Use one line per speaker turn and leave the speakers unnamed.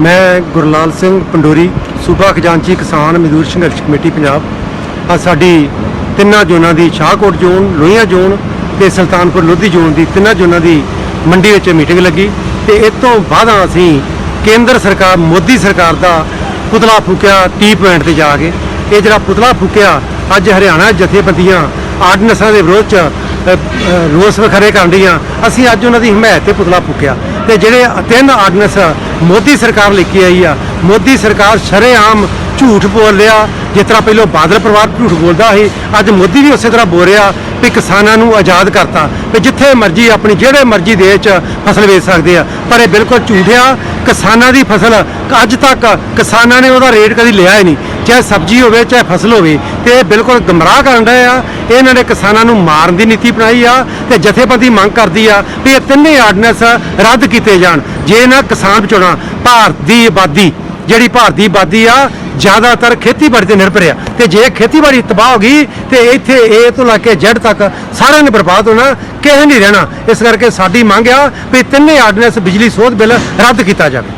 ਮੈਂ ਗੁਰਲਾਲ ਸਿੰਘ ਪੰਡੋਰੀ, ਸੂਬਾ ਖਜ਼ਾਨਚੀ ਕਿਸਾਨ ਮਜ਼ਦੂਰ ਸੰਘਰਸ਼ ਕਮੇਟੀ, ਪੰਜਾਬ। ਆ ਸਾਡੀ ਤਿੰਨਾਂ ਜ਼ੋਨਾਂ ਦੀ ਸ਼ਾਹਕੋਟ ਜ਼ੋਨ, ਲੋਹੀਆਂ ਜ਼ੋਨ ਤੇ ਸੁਲਤਾਨਪੁਰ ਲੋਧੀ ਜ਼ੋਨ ਦੀ ਤਿੰਨਾਂ ਜ਼ੋਨਾਂ ਦੀ ਮੰਡੀ ਵਿੱਚ ਮੀਟਿੰਗ ਲੱਗੀ ਤੇ ਇਸ ਤੋਂ ਬਾਅਦ ਅਸੀਂ ਕੇਂਦਰ ਸਰਕਾਰ, ਮੋਦੀ ਸਰਕਾਰ ਦਾ ਪੁਤਲਾ ਫੂਕਿਆ ਟੀ ਪੁਆਇੰਟ ਤੇ ਜਾ ਕੇ। ਇਹ ਜਿਹੜਾ ਪੁਤਲਾ ਫੂਕਿਆ, ਅੱਜ ਹਰਿਆਣਾ ਜਥੇਬੰਦੀਆਂ ਆਰਡੀਨੈਂਸਾਂ ਦੇ ਵਿਰੋਧ ਚ ਰੋਸ ਵਖਰੇ ਕਰਨ ਡੀਆਂ ਅਸੀਂ ਅੱਜ ਉਹਨਾਂ ਦੀ ਹਮਾਇਤ ਤੇ ਪੁਤਲਾ ਫੂਕਿਆ। ਤੇ ਜਿਹੜੇ ਤਿੰਨ ਆਰਡੀਨੈਂਸ ਮੋਦੀ ਸਰਕਾਰ ਲੈ ਕੇ ਆਈ ਆ, ਮੋਦੀ ਸਰਕਾਰ ਸ਼ਰੇਆਮ ਝੂਠ ਬੋਲ ਰਿਹਾ। ਜਿਸ ਤਰ੍ਹਾਂ ਪਹਿਲਾਂ ਬਾਦਲ ਪਰਿਵਾਰ ਝੂਠ ਬੋਲਦਾ ਸੀ, ਅੱਜ ਮੋਦੀ ਵੀ ਉਸੇ ਤਰ੍ਹਾਂ ਬੋਲ ਰਿਹਾ ਵੀ ਕਿਸਾਨਾਂ ਨੂੰ ਆਜ਼ਾਦ ਕਰਤਾ। ਵੀ ਜਿੱਥੇ ਮਰਜ਼ੀ ਆਪਣੀ, ਜਿਹੜੇ ਮਰਜ਼ੀ ਦੇਸ਼ 'ਚ ਫਸਲ ਵੇਚ ਸਕਦੇ ਆ, ਪਰ ਇਹ ਬਿਲਕੁਲ ਝੂਠ ਆ। ਕਿਸਾਨਾਂ ਦੀ ਫਸਲ, ਅੱਜ ਤੱਕ ਕਿਸਾਨਾਂ ਨੇ ਉਹਦਾ ਰੇਟ ਕਦੀ ਲਿਆ ਹੀ ਨਹੀਂ। ਚਾਹੇ ਸਬਜ਼ੀ ਹੋਵੇ, ਚਾਹੇ ਫਸਲ ਹੋਵੇ, ਤੇ ਇਹ ਬਿਲਕੁਲ ਗਮਰਾਹ ਕਰਨ ਰਹੇ ਆ। ਇਹਨਾਂ ਨੇ ਕਿਸਾਨਾਂ ਨੂੰ ਮਾਰਨ ਦੀ ਨੀਤੀ ਬਣਾਈ ਆ ਤੇ ਜਥੇਬੰਦੀ ਮੰਗ ਕਰਦੀ ਆ ਵੀ ਇਹ ਤਿੰਨੇ ਆਰਡੀਨੈਂਸ ਰੱਦ ਕੀਤੇ ਜਾਣ। ਜੇ ਨਾ ਕਿਸਾਨ ਬਚਾਉਣਾ ਭਾਰਤ ਦੀ ਆਬਾਦੀ ਜਿਹੜੀ ਭਾਰਤੀ ਆਬਾਦੀ ਆ, ਜ਼ਿਆਦਾਤਰ ਖੇਤੀਬਾੜੀ ਤੇ ਨਿਰਭਰ ਆ। ਤੇ ਜੇ ਖੇਤੀਬਾੜੀ ਤਬਾਹ ਹੋ ਗਈ, ਤੇ ਇੱਥੇ ਏ ਤੋਂ ਲੈ ਕੇ ਜੜ ਤੱਕ ਸਾਰਿਆਂ ਨੇ ਬਰਬਾਦ ਹੋਣਾ ਕਿਸੇ ਨਹੀਂ ਰਹਿਣਾ। ਇਸ ਕਰਕੇ ਸਾਡੀ ਮੰਗ ਆ ਵੀ ਤਿੰਨੇ ਆਰਡੀਨੈਂਸ ਬਿਜਲੀ ਸੋਧ ਬਿੱਲ ਰੱਦ ਕੀਤਾ ਜਾਵੇ।